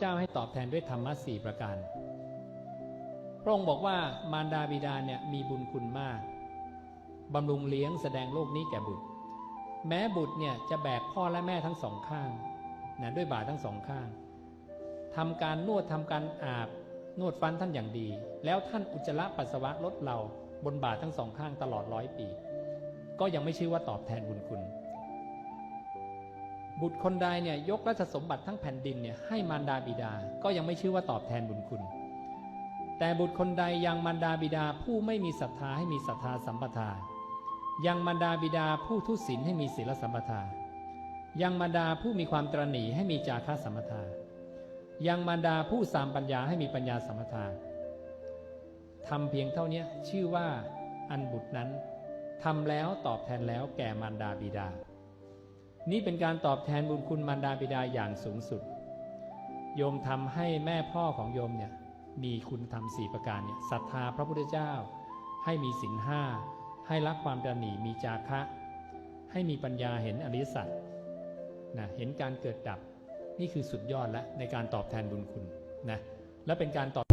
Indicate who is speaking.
Speaker 1: เจ้าให้ตอบแทนด้วยธรรมะสี่ประการ พระองค์บอกว่ามารดาบิดาเนี่ยมีบุญคุณมาก บำรุงเลี้ยงแสดงโลกนี้แก่บุตร แม้บุตรเนี่ยจะแบกพ่อและแม่ทั้งสองข้างนะด้วยบาทั้งสองข้างทำการนวดทำการอาบ นวดฟันท่านอย่างดี แล้วท่านอุจจาระปัสสาวะลดเราบนบาทั้งสองข้างตลอดร้อยปี ก็ยังไม่ชื่อว่าตอบแทนบุญคุณ บุตรคนใดเนี่ยยกราชสมบัติทั้งแผ่นดินเนี่ยให้มารดาบิดา ก็ยังไม่ชื่อว่าตอบแทนบุญคุณ แต่บุตรคนใดยังมารดาบิดาผู้ไม่มีศรัทธาให้มีศรัทธาสัมปทา ยังมารดาบิดาผู้ทุศีลให้มีศีลสัมปทา ยังมารดาผู้มีความตรณีให้มีจาคะสัมปทา ยังมารดาผู้สามปัญญาให้มีปัญญาสัมปทาทำเพียงเท่านี้ชื่อว่าอันบุตรนั้นทำแล้วตอบแทนแล้วแก่มารดาบิดา นี่เป็นการตอบแทนบุญคุณมารดาบิดาอย่างสูงสุด โยมทำให้แม่พ่อของโยมเนี่ยมีคุณธรรมสี่ประการเนี่ยศรัทธาพระพุทธเจ้า ให้มีศีลห้าให้รักความตระหนี่มีจาคะ ให้มีปัญญาเห็นอริยสัจนะเห็นการเกิดดับนี่คือสุดยอดแล้วในการตอบแทนบุญคุณนะและเป็นการตอบ